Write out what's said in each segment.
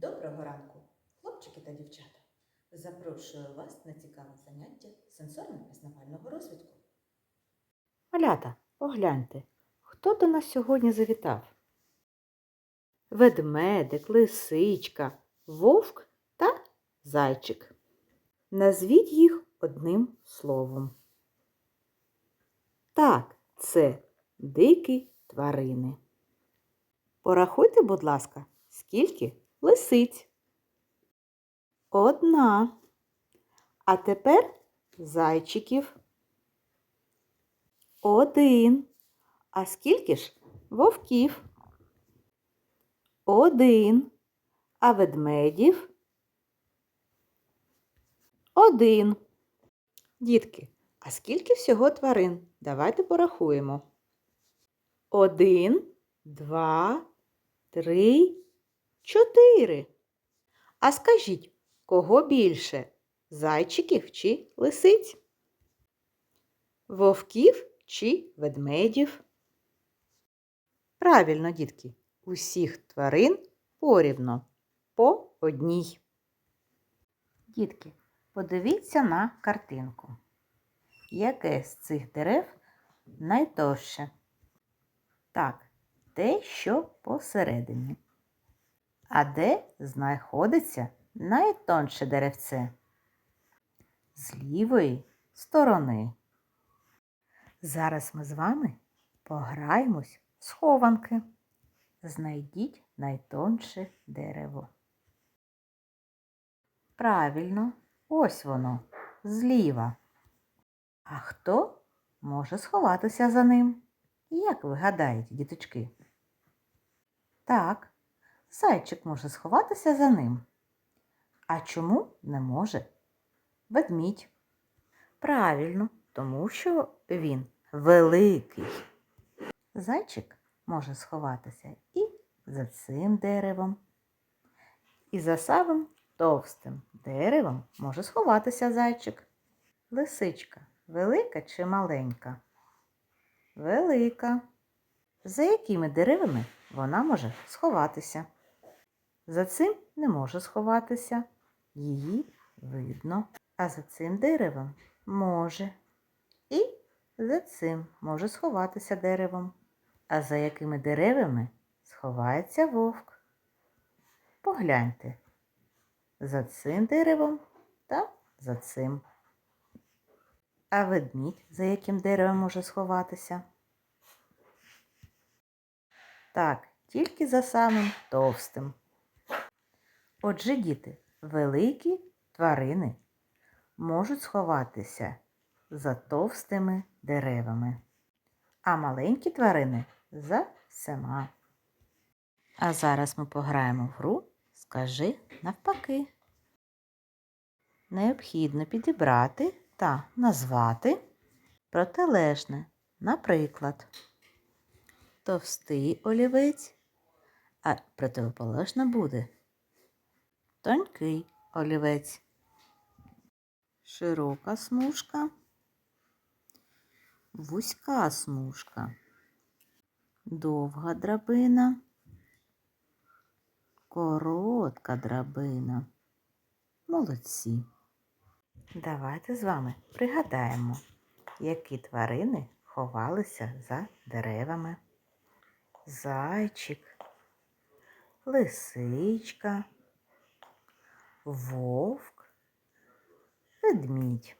Доброго ранку, хлопчики та дівчата. Запрошую вас на цікаве заняття сенсорно-пізнавального розвитку. Малята, погляньте, хто до нас сьогодні завітав? Ведмедик, лисичка, вовк та зайчик. Назвіть їх одним словом. Так, це дикі тварини. Порахуйте, будь ласка, скільки лисиць? Одна. А тепер зайчиків. Один. А скільки ж вовків? Один. А ведмедів? Один. Дітки, а скільки всього тварин? Давайте порахуємо. Один, два, три, чотири. А скажіть, кого більше? Зайчиків чи лисиць? Вовків чи ведмедів? Правильно, дітки, усіх тварин порівно по одній. Дітки, подивіться на картинку. Яке з цих дерев найтовще? Так, те, що посередині. А де знаходиться найтонше деревце? З лівої сторони. Зараз ми з вами пограємось в схованки. Знайдіть найтонше дерево. Правильно, ось воно, зліва. А хто може сховатися за ним? Як ви гадаєте, діточки? Так, зайчик може сховатися за ним. А чому не може? Ведмідь. Правильно, тому що він великий. Зайчик може сховатися і за цим деревом, і за самим товстим деревом може сховатися зайчик. Лисичка велика чи маленька? Велика. За якими деревами вона може сховатися? За цим не може сховатися. Її видно. А за цим деревом може. І за цим може сховатися деревом. А за якими деревами сховається вовк? Погляньте. За цим деревом та за цим. А ведмідь за яким деревом може сховатися? Так, тільки за самим товстим. Отже, діти, великі тварини можуть сховатися за товстими деревами, а маленькі тварини за всіма. А зараз ми пограємо в гру Скажи навпаки. Необхідно підібрати та назвати протилежне, наприклад, товстий олівець, а противоположне буде тонкий олівець, широка смужка, вузька смужка, довга драбина, коротка драбина. Молодці. Давайте з вами пригадаємо, які тварини ховалися за деревами. Зайчик, лисичка, вовк, ведмідь.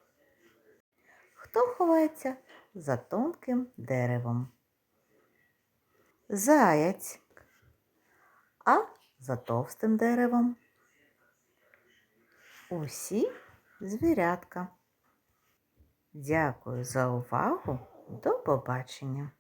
Хто ховається за тонким деревом? Заяць, а за товстим деревом. Усі звірятка. Дякую за увагу. До побачення.